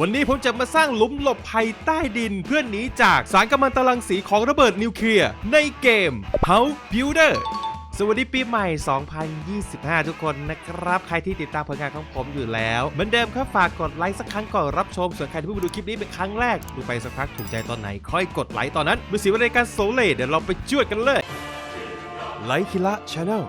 วันนี้ผมจะมาสร้างหลุมหลบภัยใต้ดิน เพื่อหนีจากสารกัมมันตรังสีของระเบิดนิวเคลียร์ในเกม House Builder สวัสดีปีใหม่ 2025 ทุกคนนะครับ ใครที่ติดตามผลงานของผมอยู่แล้วเหมือนเดิมครับฝากกดไลค์สักครั้งก่อนรับชม ส่วนใครที่เพิ่งมาดูคลิปนี้เป็นครั้งแรก ดูไปสักพักถูกใจตอนไหน ค่อยกดไลค์ตอนนั้นมื่อเสียเวลาในการโซเลเดี๋ยวเราไปช่วยกันเลยไลค์คิละชาแนล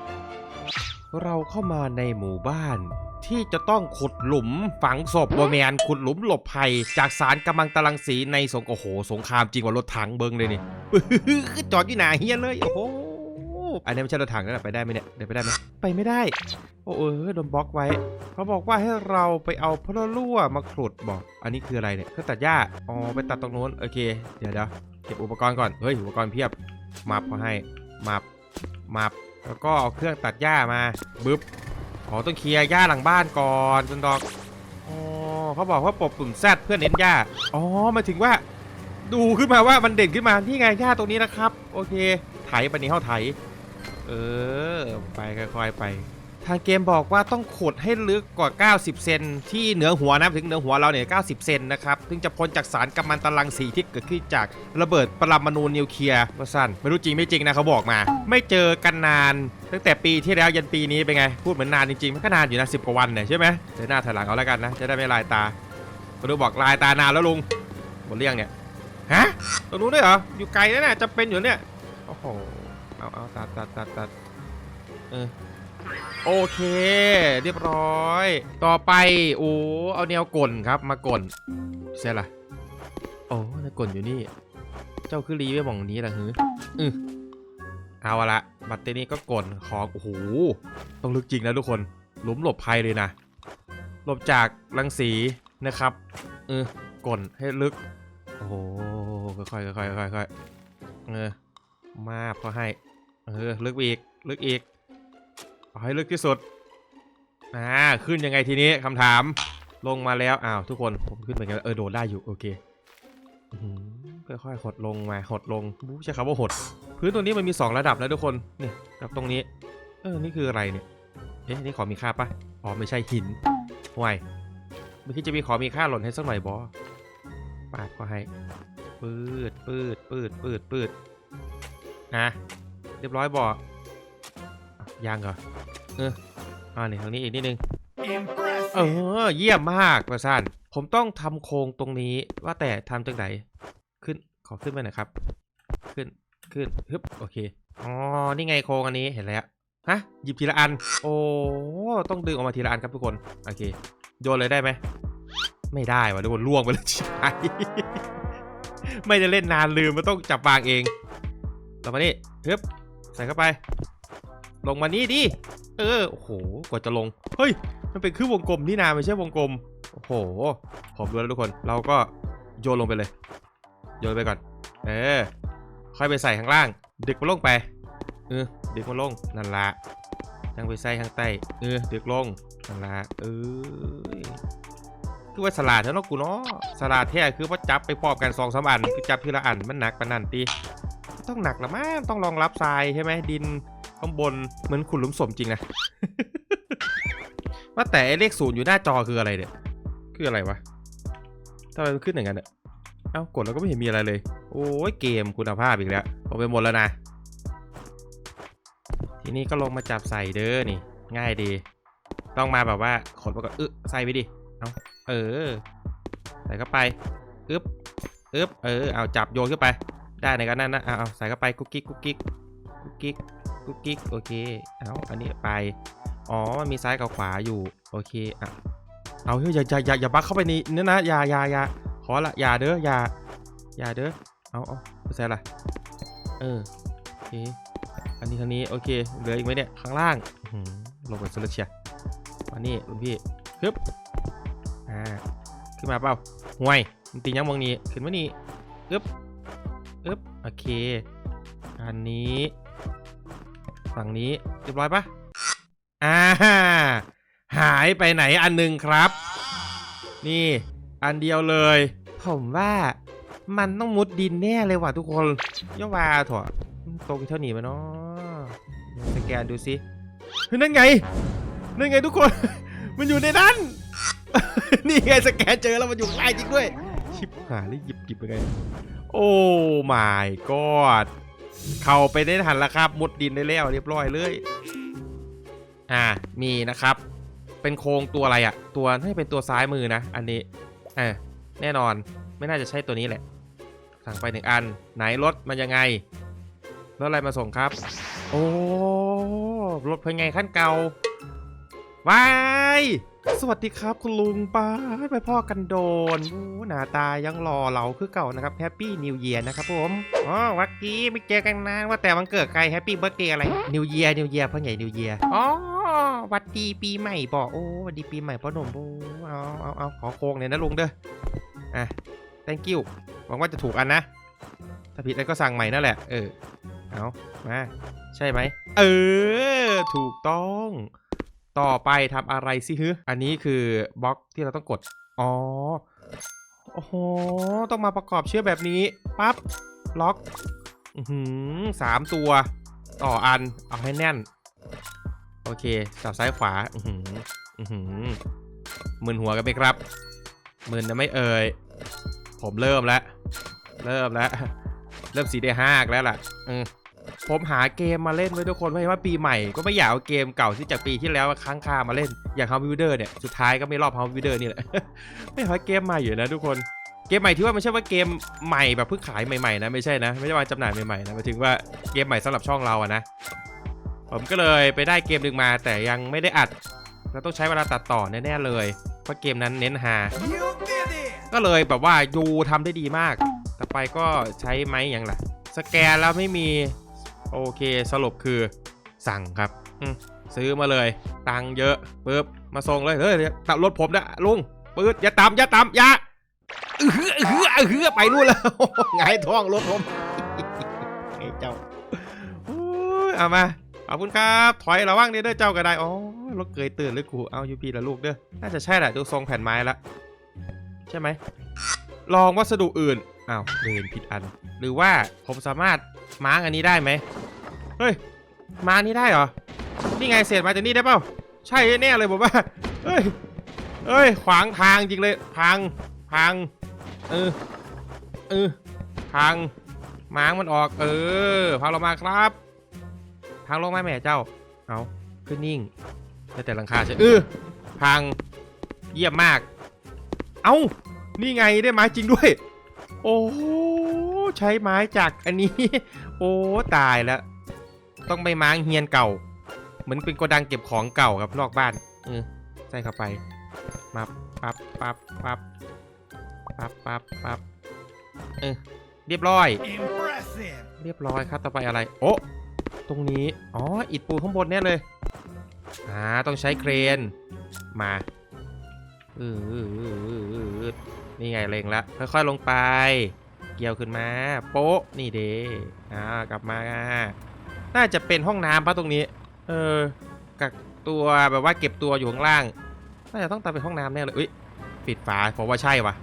เราเข้ามาในหมู่บ้าน ที่จะต้องขุดหลุมฝังศพโบแมนขุดหลุมหลบภัย จากสารกำมังตรังสีในสงโอ้โห สงครามจริงว่ารถถังเบิงเลยนี่จอดที่หนาเฮียเลยโอ้โหอันนี้ไม่ใช่รถถังนะไปได้ไหมเนี่ยเดินไปได้ไหมไปไม่ได้ โอ้เออโดนบล็อกไว้เขาบอกว่าให้เราไปเอาพลรั่วมาขุดบอก อันนี้คืออะไรเนี่ยเครื่องตัดหญ้าอ๋อไปตัดตรงโน้นโอเคเดี๋ยวเดี๋ยวเก็บอุปกรณ์ก่อนเฮ้ยอุปกรณ์เพียบมาพอให้มามาแล้วก็เอาเครื่องตัดหญ้ามาบึ๊บ อ๋อต้องเคลียร์หญ้าหลังบ้านก่อนจนดอกอ๋อเขาบอกว่าปบปุ่มแซดเพื่อเน้นหญ้าอ๋อมาถึงว่า ดูขึ้นมาว่ามันเด่นขึ้นมาที่ไงหญ้าตรงนี้นะครับ โอเค ไถไปนี่เข้าไถ เออ ไปค่อยๆไป ทางเกมบอกว่าต้องขุดให้ลึกกว่า 90 เซนที่เหนือหัวนะถึงเหนือหัวเราเนี่ย 90 เซนนะครับถึงจะพ้นจากสารกัมมันตรังสีที่เกิดขึ้นจากระเบิดปรมาณูนิวเคลียร์ว่าสั้นไม่รู้จริงไม่จริงนะเขาบอกมา ไม่เจอกันนาน ตั้งแต่ปีที่แล้วยันปีนี้เป็นไง พูดเหมือนนานจริงๆมันก็นานอยู่นะสิกว่าวันเนี่ยใช่ไหมเดี๋ยวหน้าถอยหลังเอาแล้วกันนะจะได้ไม่ลายตามาดูบอกลายตานานแล้วลุงหมดเรื่องเนี่ยฮะตรงนู้นด้วยเหรออยู่ไกลนะเนี่ยจะเป็นอยู่เนี่ยโอ้โหเอาเอาตัดตัดตัดตัดเออ โอเค เรียบร้อย ต่อไปโอ้เอาแนวกลครับมากลเสร็จละโอ้แนวกลอยู่นี่ เจ้าคือรีไว้มองนี้ละหืออือเอาละบัตเตอรี่ก็กลขอโอ้โหต้องลึกจริงนะทุกคนหลุมหลบภัยเลยนะหลบจากรังสีนะครับเออกลให้ลึกโอ้โหค่อยๆค่อยๆค่อยๆค่อยๆเออมาพอให้เออลึกอีกลึกอีก ให้ลึกที่สุดอ่าขึ้นยังไงทีนี้คำถาม ลงมาแล้วอ้าวทุกคนผมขึ้นไปไงเออโดดได้อยู่โอเคอื้อหือค่อยๆหดลงมาหดลงบู๊ใช้คำว่าหด พื้นตัวนี้มันมี 2 ระดับนะทุกคนเนี่ยกับตรงนี้ เออนี่คืออะไรเนี่ยเอ๊ะนี่ขอมีค่าปะอ๋อไม่ใช่หินห่วยไม่คิดจะมีขอมีค่าหล่นให้สักหน่อยบอปาดก็ให้ปืดปืดปืดปืดปืดนะเรียบร้อยบอ ยังเหรอเอออ่านี่ทางนี้อีกนิดนึงเออเยี่ยมมากประสานผมต้องทำโครงตรงนี้ว่าแต่ทำจังไหนขึ้นขอขึ้นไปหน่อยครับ ขึ้นขึ้นฮึบโอเคอ๋อนี่ไงโครงอันนี้เห็นแล้วฮะหยิบทีละอัน โอ้ต้องดึงออกมาทีละอันครับทุกคนโอเคโยนเลยได้ไหมไม่ได้ว่ะทุกคนล่วงไปเลยใช่ไม่ได้เล่นนานลืมมันต้องจับวางเองต่อมานี่ฮึบใส่เข้าไป ลงมานี่ดิ เออ โอ้โห กว่าจะลง เฮ้ย มันเป็นคือวงกลมนี่นาไม่ใช่วงกลม โอ้โห ผมรู้แล้วทุกคน เราก็โยนลงไปเลย โยนไปก่อน เออ ค่อยไปใส่ข้างล่าง ดึกมันลงไป เออ ดึกมันลง นั่นละยังไปใส่ข้างใต้ เออ ดึกลง นั่นละเออคือว่าสลัดเท่านั้นกูเนาะสลัดแท้คือว่าจับไปพร้อมกันสองสามอันคือจับทีละอันมันหนักปานนันตีต้องหนักละมั้งต้องรองรับทรายใช่ไหมดิน ข้างบนเหมือนขุดหลุมศพจริงนะ ว่าแต่เลขศูนย์อยู่หน้าจอคืออะไรเนี่ย คืออะไรวะทำไมมันขึ้นอย่างนั้นเนี่ยเอ้ากดแล้วก็ไม่เห็นมีอะไรเลย โอ้ยเกมคุณภาพอีกแล้วลงไปหมดแล้วนะ ทีนี้ก็ลงมาจับใส่เด้อนี่ ง่ายดี ต้องมาแบบว่าขนมาก่อนเออใส่ไปดิ เอาเออ ใส่เข้าไปอึ๊บอึ๊บเออ เอาจับโยนขึ้นไป ได้ในกันนั่นนะเอาเอาใส่เข้าไปกุ๊กกิ๊กกุ๊กกิ๊กกุ๊กกิ๊ก กุ๊กกิ๊กโอเคเอาอันนี้ไปอ๋อมันมีซ้ายกับขวาอยู่โอเคอะเอาเฮ้ยอย่าอย่าอย่าอย่าบักเข้าไปในนี่นะอย่าอย่าอย่าขอละอย่าเด้ออย่าอย่าเด้อเอาเอาไปใส่ละเออโอเคอันนี้ทางนี้โอเคเหลืออีกไหมเนี่ยข้างล่างลงไปสุดแล้วเชียมานี่ลุงพี่ฮึบอ่าขึ้นมาเปล่าห่วยมันตียังมองนี้ขึ้นมานี่อึ๊บอึ๊บโอเค อันนี้ ฝั่งนี้เรียบร้อยปะอ่าหายไปไหนอันหนึ่งครับ นี่อันเดียวเลย ผมว่ามันต้องมุดดินแน่เลยว่ะทุกคนย่าว่าเถอะตรงเท่านี้ไหมเนาะสแกนดูสิเฮ้ยนั่นไงนั่นไงทุกคน มันอยู่ในนั้น นี่ไงสแกนเจอแล้วมันอยู่ข้างล่างจริงด้วย ชิบหายแล้วหยิบหยิบไปไง โอ้ my god เข้าไปได้ทันแล้วครับ มุดดินได้แล้วเรียบร้อยเลย อ่า มีนะครับ เป็นโครงตัวอะไรอะตัวน่าจะเป็นตัวซ้ายมือนะ อันนี้เออแน่นอนไม่น่าจะใช่ตัวนี้แหละ สั่งไปหนึ่งอัน ไหนรถมันยังไงรถอะไรมาส่งครับ โอ้รถเป็นไงขั้นเก่า วาย สวัสดีครับคุณลุงป้าไปพ่อกันโดนโอ้หน้าตายังรอเราคือเก่านะครับแฮปปี้นิวเยียร์นะครับผมอ๋อวักกี้ไม่เจอกันนานว่าแต่วันเกิดใครแฮปปี้เบิร์ดเดย์อะไรนิวเยียร์นิวเยียร์พ่อใหญ่นิวเยียร์อ๋อวัดดีปีใหม่บอกโอ้วัดดีปีใหม่พ่อหนุ่มโอ้เอาเอาเอาขอโค้งเลยนะลุงเด้ออะ thank you หวังว่าจะถูกอันนะ ถ้าผิดแล้วก็สั่งใหม่นั่นแหละ เออ เอามา ใช่ไหม เออ ถูกต้อง ต่อไปทำอะไรสิฮึอันนี้คือบล็อกที่เราต้องกด อ๋อ โอ้โห ต้องมาประกอบเชือกแบบนี้ ปั๊บ ล็อกหือสามตัว ต่ออัน เอาให้แน่น โอเคจับซ้ายขวา อือหือ อือหือมึนหัวกันไหมครับมึนนะไม่เอ่ย ผมเริ่มแล้ว เริ่มแล้ว เริ่มสีได้ห้ากแล้วล่ะ อืม ผมหาเกมมาเล่นไว้ทุกคนเพราะว่าปีใหม่ก็ไม่อยากเอาเกมเก่าที่จากปีที่แล้วค้างคามาเล่นอย่าง House Builder เนี่ยสุดท้ายก็ไม่รอบ House Builder นี่แหละไม่หาเกมใหม่อยู่นะทุกคนเกมใหม่ที่ว่าไม่ใช่ว่าเกมใหม่แบบเพิ่งขายใหม่ๆนะไม่ใช่นะไม่ใช่ว่าจำหน่ายใหม่ๆนะหมายถึงว่าเกมใหม่สำหรับช่องเราอะนะผมก็เลยไปได้เกมหนึ่งมาแต่ยังไม่ได้อัดแล้วต้องใช้เวลาตัดต่อแน่ๆเลยเพราะเกมนั้นเน้นหาก็เลยแบบว่ายูทำได้ดีมาก ต่อไปก็ใช้ไม้อย่างไรสแกนแล้วไม่มี โอเคสรุปคือสั่งครับอืมซื้อมาเลย ตังค์เยอะปึ๊บมาส่งเลยเฮ้ยตัดรถผมนะลุงปืดอย่าตามอย่าตามอย่าเออเออเออไปนู่นแล้วไงายท้องรถผมไอ้เจ้าโอ้ยเอามาขอบคุณครับ ถอยระวังเด้อเด้อเจ้าก็ได้อ๋อรถเกยตื่นหรือกูเอายูพีละลูกเด้อน่าจะใช่แหละดูทรงแผ่นไม้ละใช่ไหมลองวัสดุอื่นอ้าวเดินผิดอัน หรือว่าผมสามารถ ม้าอันนี้ได้ไหมเฮ้ยม้านี้ได้เหรอนี่ไงเศษมาจากนี่ได้เปล่าใช่แน่เลยผมว่าเฮ้ยเฮ้ยขวางทางจริงเลยพังพังเออเออพังม้างมันออก เออพังลงมาครับพังลงมาแม่เจ้าเอาขึ้นนิ่งแต่แต่หลังคาใช่เออพังเยี่ยมมาก เอ้านี่ไงได้ไม้จริงด้วย โอ้โหใช้ไม้จากอันนี้ โอ้ตายแล้ว ต้องไปม้างเฮียนเก่า เหมือนเป็นโกดังเก็บของเก่าครับนอกบ้านเออใส่เข้าไปมาปั๊บปั๊บปั๊บปั๊บปั๊บปั๊บเออเรียบร้อย Impressive. เรียบร้อยครับต่อไปอะไร โอ้ตรงนี้ อ๋อ อิฐปูข้างบนเนี่เลย อ่า ต้องใช้เครน มาอืออ นี่ไงเล็งละค่อยๆลงไป เกี่ยวขึ้นมาโป๊ะนี่เดอ่ากลับมาน่าจะเป็นห้องน้ำปะตรงนี้ เออกักตัวแบบว่าเก็บตัวอยู่ข้างล่าง น่าจะต้องตามเป็นห้องน้ำแน่เลยอุ้ยปิดฝาผมว่าใช่วะ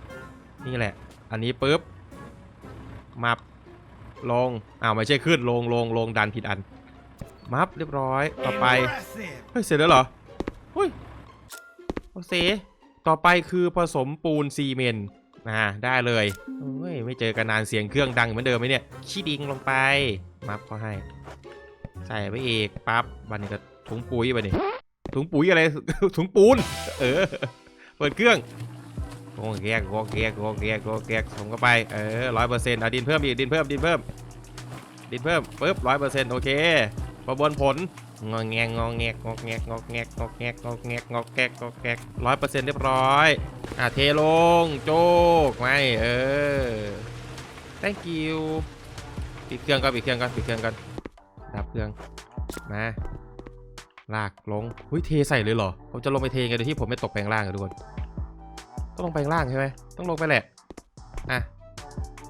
นี่แหละ อันนี้ปุ๊บมับลงอ้าวไม่ใช่ขึ้นลงลงลงดันผิดอันมับเรียบร้อยต่อไปเฮ้ยเสร็จแล้วเหรอเฮ้ยโอเค ต่อไปคือผสมปูนซีเมนต์อ่าได้เลยเฮ้ยไม่เจอกันนานเสียงเครื่องดังเหมือนเดิมไหมเนี่ยขี้ดิงลงไปมับก็ให้ ใส่ไปอีกปั๊บบันนี้ก็ถุงปุ๋ยไปนี่ถุงปุ๋ยอะไรถุงปูน เออ เปิดเครื่องโกแกกโกแกกโกแกกโกแกกส่งเข้าไปเออร้อยเปอร์เซ็นต์ดินเพิ่มอีกดินเพิ่มดินเพิ่มดินเพิ่มปึ๊บร้อยเปอร์เซ็นต์โอเคประมวลผล งอแงงงอแงงอแงงอแงงอแงงอแงงอแงกงอแงกร้อยเปอร์เซ็นต์เรียบร้อยอะเทลงโจกไม่เออ thank you ปิดเครื่องก่อนปิดเครื่องก่อนปิดเครื่องก่อนดับเครื่องมาลากลงหุ้ยเทใส่เลยเหรอผมจะลงไปเทไงโดยที่ผมไม่ตกแปลงล่างอะทุกคนต้องลงแปลงล่างใช่ไหมต้องลงไปแหละอะ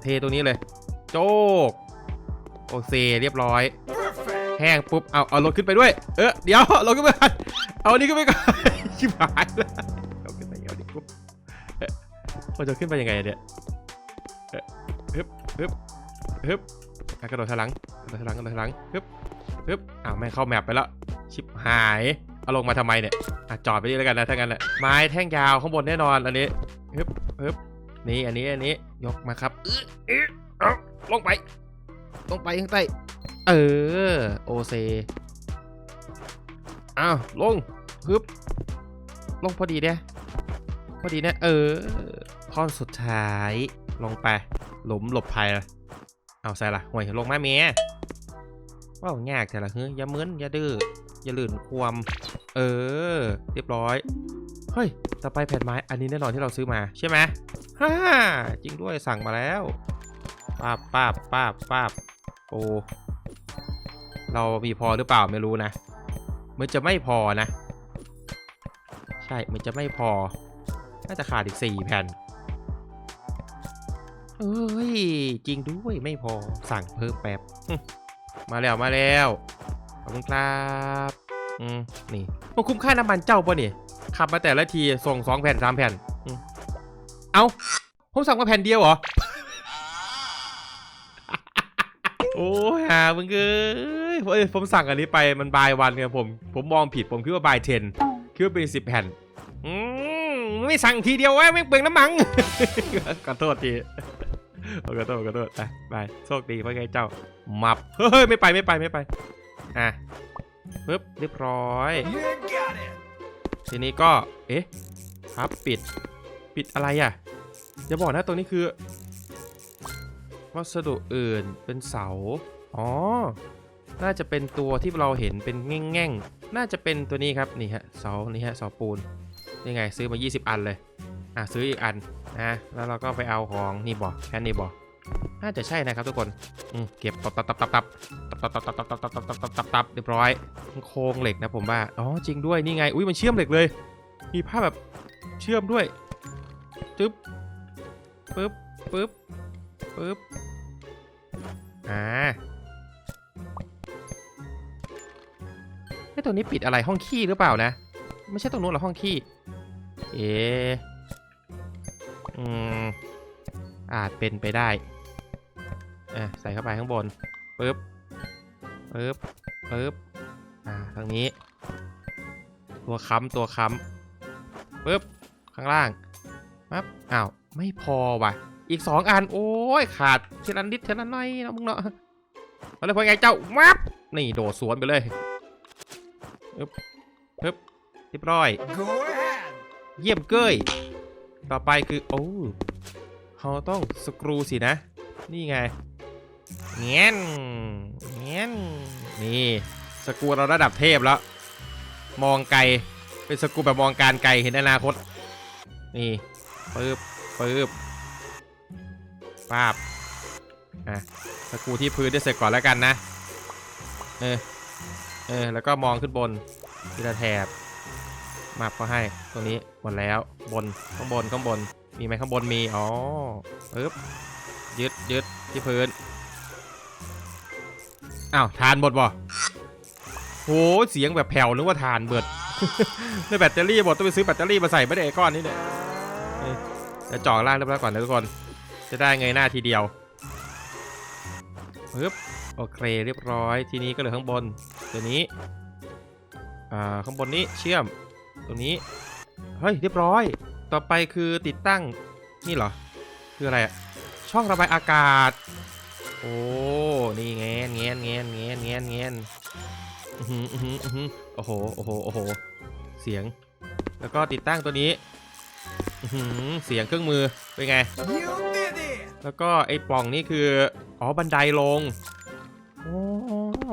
เทตรงนี้เลย โจกโอเคเรียบร้อย แห้งปุ๊บเอาเอารถขึ้นไปด้วย เออเดี๋ยวรถขึ้นไปก่อนเอาอันนี้ขึ้นไปก่อนชิบหายแล้วเอาขึ้นไปเอาดิปุ๊บเอ๊ะเราจะขึ้นไปยังไงเนี่ยฮึบฮึบฮึบกระโดดถลังกระโดดถลังกระโดดถลังฮึบฮึบอ้าวแม่งเข้าแมปไปแล้วชิบหายเอาลงมาทำไมเนี่ยอจอดไปนี่แล้วกันนะถ้างั้นแหละไม้แท่งยาวข้างบนแน่นอนอันนี้ฮึบฮึบนี่อันนี้อันนี้ยกมาครับอื้ออื้ออลงไปลงไปข้างใต้ เออ โอเซอ้าวลงฮึบลงพอดีเนี่ยพอดีเนี่ยเออท่อสุดท้ายลงไป หลุมหลบภัยละเอาใส่ละห่วยลงมาเมียว้าวยากแต่ละเฮ้ยอย่ามึนอย่าดื้ออย่าลื่นความเออ เรียบร้อย เฮ้ย ต่อไปแผ่นไม้อันนี้แน่นอนที่เราซื้อมาใช่ไหมฮ่าจริงด้วยสั่งมาแล้วป้าบป้าบป้าบป้าบโอ้ เรามีพอหรือเปล่าไม่รู้นะ มันจะไม่พอนะ ใช่ มันจะไม่พอ น่าจะขาดอีกสี่แผ่น เอ้ย จริงด้วยไม่พอ สั่งเพิ่มแป๊บ มาแล้วมาแล้ว ขอบคุณครับ อืม นี่มันคุ้มค่าน้ำมันเจ้าปะเนี่ยขับมาแต่ละทีส่งสองแผ่นสามแผ่นอเอาผมสั่งมาแผ่นเดียวเหรอ โอ้หามึงเอ้ ผมสั่งอันนี้ไปมันบายวันไงผม ผมมองผิดผมคิดว่าบายเทนคิดว่าเป็นสิบแผ่นอืมไม่สั่งทีเดียวไว้ไม่เปลืองน้ำมันขอโทษทีขอโทษขอโทษไปบายโชคดีว่าไงเจ้ามับเฮ้ยไม่ไปไม่ไปไม่ไปอะปึ๊บเรียบร้อย ทีนี้ก็เอ๊ะครับปิดปิดอะไรอะอย่าบอกนะตรงนี้คือ วัสดุอื่นเป็นเสา อ๋อ น่าจะเป็นตัวที่เราเห็นเป็นแง่งๆ น่าจะเป็นตัวนี้ครับนี่ฮะเสานี่ฮะเสาปูนนี่ไงซื้อมา 20 อันเลยอะซื้ออีกอันนะแล้วเราก็ไปเอาของนี่บอแค่นี้บอน่าจะใช่นะครับทุกคนอืมเก็บตับตับตับตับตับตับตับตับตับตับตับตับตับตับตับเรียบร้อยโครงเหล็กนะผมว่าอ๋อจริงด้วยนี่ไงอุ้ยมันเชื่อมเหล็กเลย มีภาพแบบเชื่อมด้วยจึ๊บปึ๊บปึ๊บปึ๊บอ่า ไอ้ตัวนี้ปิดอะไรห้องขี้หรือเปล่านะ ไม่ใช่ตรงนู้นหรอห้องขี้ เออืมอาจเป็นไปได้ อะใส่เข้าไปข้างบนปึ๊บปึ๊บปึ๊บอ่าทางนี้ ตัวค้ำตัวค้ำปึ๊บข้างล่างปั๊บอ้าวไม่พอว่ะ อีกสองอัน โอ้ยขาดเทีละนิดเทีละหน้อยนะมึงเนาะเอาเลยพอไงเจ้าวับนี่โดดสวนไปเลย ปึ๊บปึ๊บเรียบร้อย เยี่ยมเกยต่อไปคือ โอ้เขาต้องสกรูสินะ นี่ไงเงี้ยนเงี้ยนนี่สกรูเราระดับเทพแล้ว มองไกล เป็นสกรูแบบมองการไกลเห็นอนาคต นี่ปึ๊บปึ๊บปาบอะสกรูที่พื้นได้เสร็จก่อนแล้วกันนะ เออ เออแล้วก็มองขึ้นบนทีละแถบมาบเขาให้ตรงนี้หมดแล้วบนข้างบนข้างบนมีไหมข้างบนมีอ๋อปึ๊บยึดยึดที่พื้นอ้าวทานหมดบ่โหเสียงแบบแผ่วนึกว่าทานเบิดในแบตเตอรี่หมดต้องไปซื้อแบตเตอรี่มาใส่ไม่ได้ไอ้ก้อนนี้เนี่ยเอ้ยเดี๋ยวจ่อล่างเรียบร้อยก่อนนะทุกคน จะได้เงยหน้าทีเดียวปึ๊บ อเคเรียบร้อยทีนี้ก็เหลือข้างบนตัวนี้อ่าข้างบนนี้เชื่อมตรงนี้เฮ้ยเรียบร้อย ต่อไปคือติดตั้งนี่เหรอคืออะไรอะช่องระบายอากาศ โอ้นี่แงนแงนแงนแงนแงนแงนอื้อหืออื้อหืออื้อหือโอ้โหโอ้โหโอ้โหเสียง แล้วก็ติดตั้งตัวนี้เสียงเครื่องมือเป็นไง แล้วก็ไอ้ปล่องนี่คือ อ๋อ บันไดลง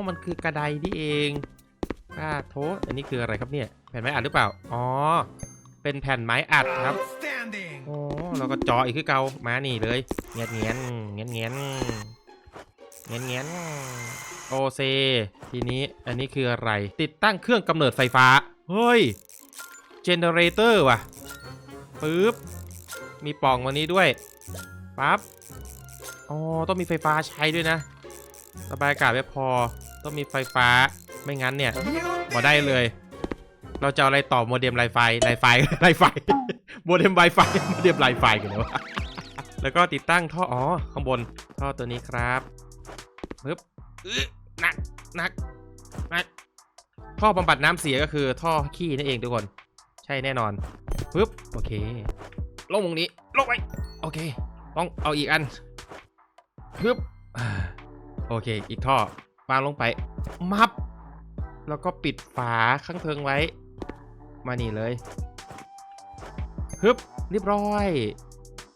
มันคือกระไดนี่เองป้าโทษอันนี้คืออะไรครับเนี่ย แผ่นไม้อัดหรือเปล่า อ๋อ เป็นแผ่นไม้อัดครับ Outstanding. โอ้เราก็เจออีกคือเกามานี่เลยเงียนเงียนเงียนเงียนเงียนเงียนโอเซ ทีนี้อันนี้คืออะไร ติดตั้งเครื่องกำเนิดไฟฟ้า เฮ้ย เจเนเรเตอร์ว่ะปึ๊บ มีปล่องวันนี้ด้วยปั๊บ อ๋อ ต้องมีไฟฟ้าใช้ด้วยนะระบายอากาศไม่พอ ต้องมีไฟฟ้าไม่งั้นเนี่ย You มา did ได้เลย เราจะเอาอะไรต่อโมเด็มไลไฟไลไฟไลไฟโมเด็มไวไฟโมเด็มไลไฟกันเลยวะแล้วก็ติดตั้งท่ออ๋อข้างบนท่อตัวนี้ครับปึ๊บหนักหนักหนักท่อบำบัดน้ำเสียก็คือท่อขี้นั่นเองทุกคน ใช่แน่นอนปึ๊บโอเค ลงตรงนี้ลงไปโอเค ต้องเอาอีกอันปึ๊บโอเค อีกท่อ วางลงไป มับ แล้วก็ปิดฝาข้างเทิงไว้ มานี่เลย ฮึบ เรียบร้อย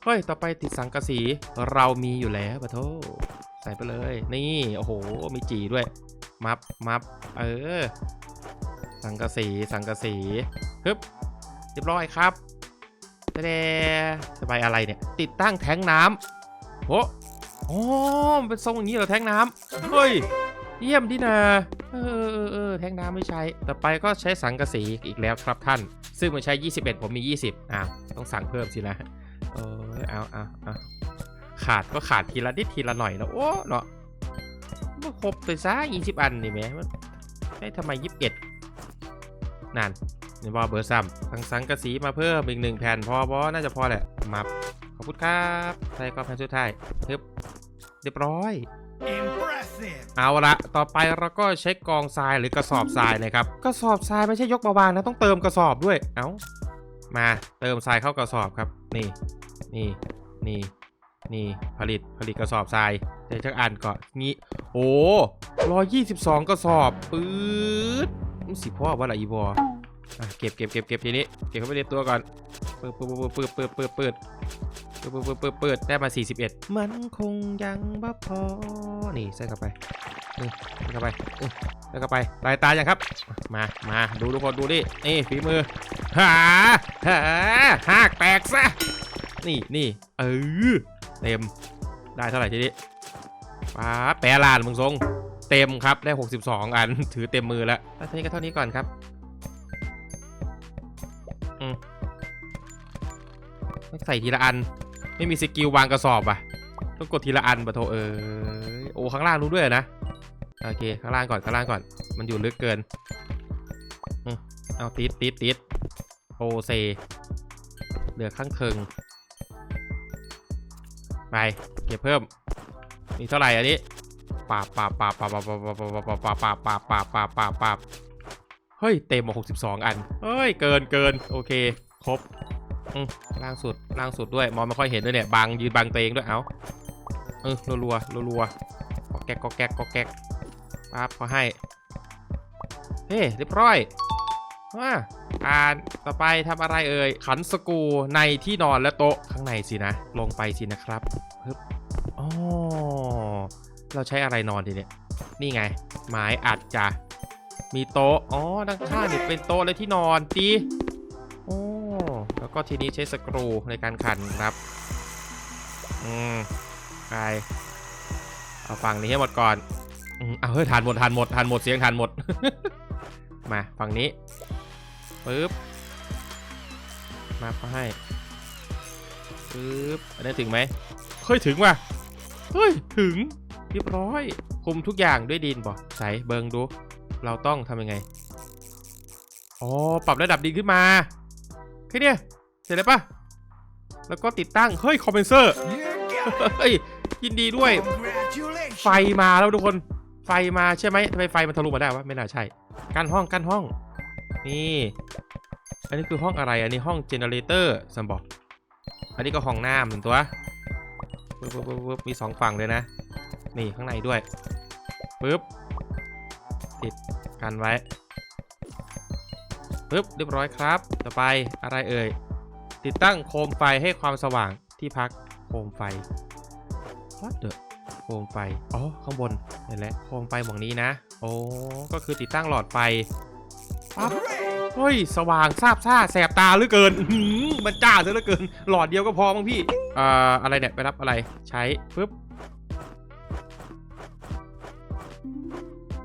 เฮ้ย ต่อไปติดสังกะสี เรามีอยู่แล้วปะโทใส่ไปเลย นี่ โอ้โห มีจีด้วย มับ มับ เออ สังกะสี สังกะสี ฮึบ เรียบร้อยครับแดสบายอะไรเนี่ย ติดตั้งแทงน้ำโอ้โอ้เป็นทรงอย่างนี้เหรอแทงน้ำเฮ้ย เยี่ยมที่นาเออเออเออแทงน้ำไม่ใช้ ต่อไปก็ใช้สังกะสีอีกแล้วครับท่าน ซึ่งมันใช้ 21 ผมมี 20อ้าวต้องสั่งเพิ่มสินะเออเอาเอาเอาขาดก็ขาดทีละนิดทีละหน่อยนะโอ้เนาะมันครบไปซะ20อันนี่แหมได้ทำไม21นั่นนี่บอเบอร์ซ้ำสังสังกะสีมาเพิ่มอีกหนึ่งแผ่นพอบอน่าจะพอแหละมับขอบคุณครับใส่ก็แผ่นสุดท้ายเรียบเรียบร้อย เอาละต่อไปเราก็เช็คกองทรายหรือกระสอบทรายนะครับ กระสอบทรายไม่ใช่ยกมาวางนะต้องเติมกระสอบด้วย เอามาเติมทรายเข้ากระสอบครับ นี่ นี่ นี่ นี่ ผลิต ผลิตกระสอบทรายเดี๋ยวจะอ่านก่อนงี้ โอ้ร้อยยี่สิบสองกระสอบปื๊ดสิพ่อว่าอะไรอีบอเก็บเก็บเก็บเก็บทีนี้ เก็บเข้าไปในตัวก่อนปื๊ดปื๊ดปื๊ดปื๊ดเปื๊ด ปื๊ดปื๊ดปื๊ดปื๊ดปื๊ดได้มา 41 มันคงยังบ่พอ นี่ใส่เข้าไปใส่เข้าไปใส่เข้าไปลายตายังครับ มา มา ดูทุกคนดูดิ นี่ฝีมือ หา หาหากแตกซะ นี่นี่เออ เต็ม ได้เท่าไหร่ทีนี้ป้าแปรลานมึงทรง เต็มครับ ได้ 62 อัน ถือเต็มมือแล้วแล้วทีนี้ก็เท่านี้ก่อนครับอืมไม่ใส่ทีละอัน ไม่มีสกิลวางกระสอบอะต้องกดทีละอันปะโทเออโอ้ข้างล่างรู้ด้วยนะโอเคข้างล่างก่อนข้างล่างก่อน มันอยู่ลึกเกินอเอาติดติดติดโอเซเหลือข้างเคิงไปเก็บเพิ่มมีเท่าไหร่อันนี้ปาบปาบปาบปาบปาบปาบปาบปาบปาบปาบปาบปาบปาบปาบเฮ้ยเต็มมา62อันเฮ้ยเกินเกินโอเค ครบ อืมล่างสุดล่างสุดด้วยมองไม่ค่อยเห็นด้วยเนี่ยบังยืนบังตัวเองด้วยเอาเออรัวๆรัวๆก็แก๊กก็แก๊กก็แก๊กปั๊บพอให้เฮ้เรียบร้อยว่าอ่านต่อไปทำอะไรเอ่ยขันสกูในที่นอนและโต๊ะข้างในสินะ ลงไปสินะครับฮึบอ๋อเราใช้อะไรนอนดีเนี่ยนี่ไง ไม้อัดจ้ะมีโต๊ะอ๋อด้านข้างเนี่ยเป็นโต๊ะและที่นอนตี แล้วก็ทีนี้ใช้สกรูในการขันครับ อืมไปเอาฝั่งนี้ให้หมดก่อนเอาเฮ้ยทานหมดทานหมดทานหมดเสียงทานหมด มาฝั่งนี้ปึ๊บ มาก็ให้ปึ๊บ อันนี้ถึงไหมเฮ้ยถึงว่ะ เฮ้ยถึงเรียบร้อย คุมทุกอย่างด้วยดินบ่ใส่เบิงดู เราต้องทำยังไง อ๋อ ปรับระดับดินขึ้นมา ค่เนี้ยเสร็จแล้วปะแล้วก็ติดตั้ง เฮ้ย คอมเพนเซอร์ You got เฮ้ย ยินดีด้วย it. Congratulations. ไฟมาแล้วทุกคน ไฟมาใช่ไหมทำไมไฟมันทะลุมาได้วะ ไม่น่าใช่ กั้นห้อง กั้นห้อง นี่ อันนี้คือห้องอะไร อันนี้ห้องเจเนเรเตอร์สัมบอก อันนี้ก็ห้องน้ำหนึ่งตัวปึ๊บปึ๊บปึ๊บปึ๊บมีสองฝั่งเลยนะ นี่ข้างในด้วยปึ๊บ ติดกันไว้ ปึ๊บเรียบร้อยครับ ต่อไปอะไรเอ่ย ติดตั้งโคมไฟให้ความสว่างที่พักโคมไฟ What the โคมไฟ อ๋อ ข้างบนนี่แหละโคมไฟหมองนี้นะ โอ้ ก็คือติดตั้งหลอดไฟปั๊บเฮ้ย สว่างซาบซ่าแสบตาเหลือเกินมันจ้าซะเหลือเกิน หลอดเดียวก็พอมั้งพี่อ่ออะไรเนี่ย ไปรับอะไร ใช้ปึ๊บ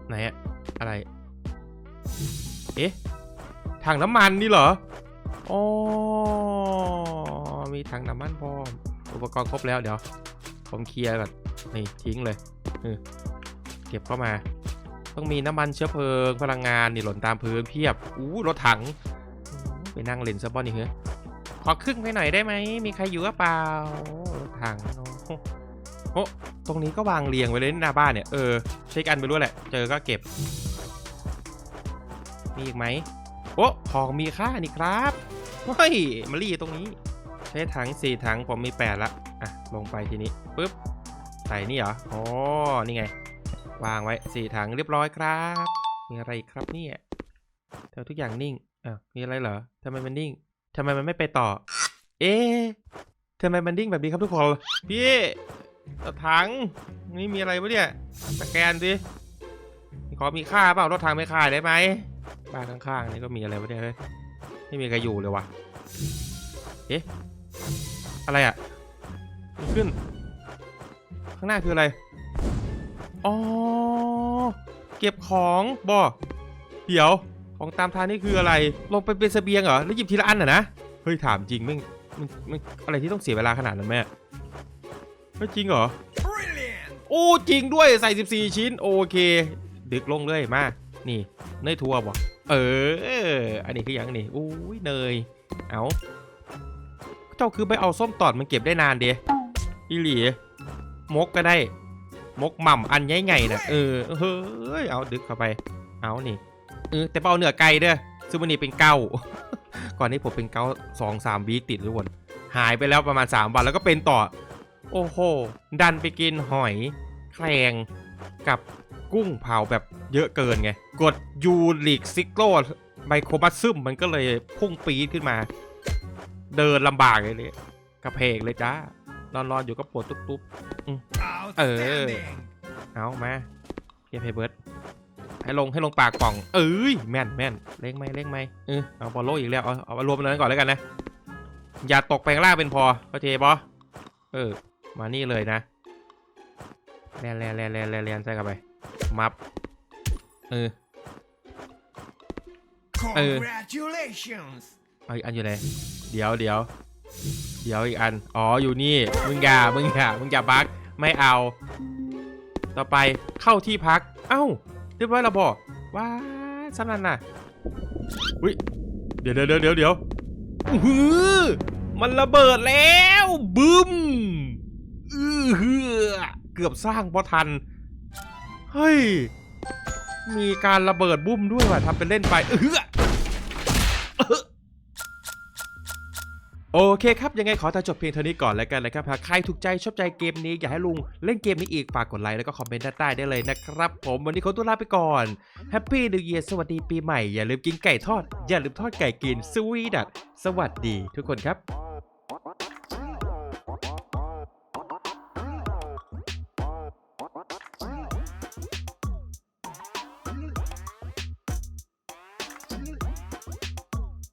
ไหนอะอะไร เอ๊ะ ถังน้ำมันนี่เหรออ๋อมีถังน้ำมันพร้อมอุปกรณ์ครบแล้วเดี๋ยว ผมเคลียร์ก่อนนี่ทิ้งเลยเก็บเข้ามา ต้องมีน้ำมันเชื้อเพลิงพลังงานนี่หล่นตามพื้นเพียบอู้รถถัง ไปนั่งเล่นซับบอนนี่เหรอขอครึ่งไปหน่อยได้ไหมมีใครอยู่หรือเปล่ารถถังโอ้ตรงนี้ก็วางเรียงไว้เลยหน้าบ้านเนี่ยเออเช็คอันไปด้แหละ เจอก็เก็บ มีอีกไหม โอ้ของมีค่านี่ครับเฮ้ยมารีตรงนี้ ใช้ถังสี่ถังผมมีแปดละอะลงไปทีนี้ปุ๊บใส่นี่เหรออ๋อนี่ไง วางไว้สี่ถังเรียบร้อยครับ มีอะไรครับเนี่ยเธอทุกอย่างนิ่งอะมีอะไรเหรอทำไมมันนิ่งทำไมมันไม่ไปต่อ เอ๊ะทำไมมันนิ่งแบบนี้ครับทุกคน พี่ถัง นี่มีอะไรวะเนี่ย สแกนดิ ขอมีค่าเปล่ารถถังไม่ค่าได้ไหมบ้านข้างๆนี่ก็มีอะไรวะเนี่ยเฮ้ยไม่มีใครอยู่เลยวะเอ๊ะอะไรอะมันขึ้น ข้างหน้าคืออะไรอ๋อเก็บของบอเดี๋ยวของตามทางนี่คืออะไร ลงไปเป็นเสบียงเหรอ แล้วหยิบทีละอันเหรอนะ เฮ้ยถามจริงมึงมันมันอะไรที่ต้องเสียเวลาขนาดนั้นแม่เฮ้ยจริงเหรอ Brilliant. โอ้จริงด้วยใส่ 14 ชิ้น โอเค ดึกลงเลยมา นี่เนยทัวร์บ่เออ อันนี้คืออย่างนี้อุ้ยเนย เอาเจ้าคือไปเอาส้มตอดมันเก็บได้นานเดียอีหลีมกก็ได้ มกหม่ำอันใหญ่ๆนะเออเฮ้ยเอาดึกเข้าไป เอานี่เออแต่เปาเนื้อไก่เด้อซึ่งวันนี้เป็นเก้าก่อนนี้ผมเป็นเก้าสองสามวีติดทุกคนหายไปแล้วประมาณ 3 วันแล้วก็เป็นต่อ โอ้โห ดันไปกินหอยแครงกับ กุ้งเผาแบบเยอะเกินไง กดยูริกซิโกรไมโครบัสซึมมันก็เลยพุ่งปีดขึ้นมา เดินลำบากเลยเลยกระเพกเลยจ้านอนๆอยู่ก็ปวดตุ๊บ Outstanding. ๆเอามาเกียเพเบิร์ดให้ลงให้ลงปากกล่อง เอ้ยแม่นแม่นเล่งไหมเล่งไหมเออเอาบอลโลอีกแล้ว เอาเอารวมกันนั้นก่อนแล้วกันนะ อย่าตกไปข้างล่างเป็นพอเข้าใจปะเออ มานี่เลยนะแลนแลนแลนแลนแลนแลนใส่เข้าไป มับเออ Congratulations. เอาอีกอันอยู่ไหนเดี๋ยวเดี๋ยวเดี๋ยวอีกอัน อ๋ออยู่นี่ มึงอย่ามึงอย่ามึงอย่าบักไม่เอา ต่อไปเข้าที่พัก เอ้าเรียบร้อยแล้วบอกว้าสนั่นน่ะอุ้ยเดี๋ยวเดี๋ยวเดี๋ยวเดี๋ยวอื้อหือมันระเบิดแล้วบึ้มอือหือเกือบสร้างพอทัน เฮ้ย มีการระเบิดบุ้มด้วยว่ะทำเป็นเล่นไปเออโอเคครับ ยังไงขอตัดจบเพียงเท่านี้ก่อนแล้วกันนะครับหากใครถูกใจชอบใจเกมนี้ อยากให้ลุงเล่นเกมนี้อีก ฝากกดไลค์แล้วก็คอมเมนต์ด้านใต้ได้เลยนะครับ ผมวันนี้ขอตัวลาไปก่อนแฮปปี้นิวเยียร์สวัสดีปีใหม่ อย่าลืมกินไก่ทอด อย่าลืมทอดไก่กินสวีดัตสวัสดีทุกคนครับ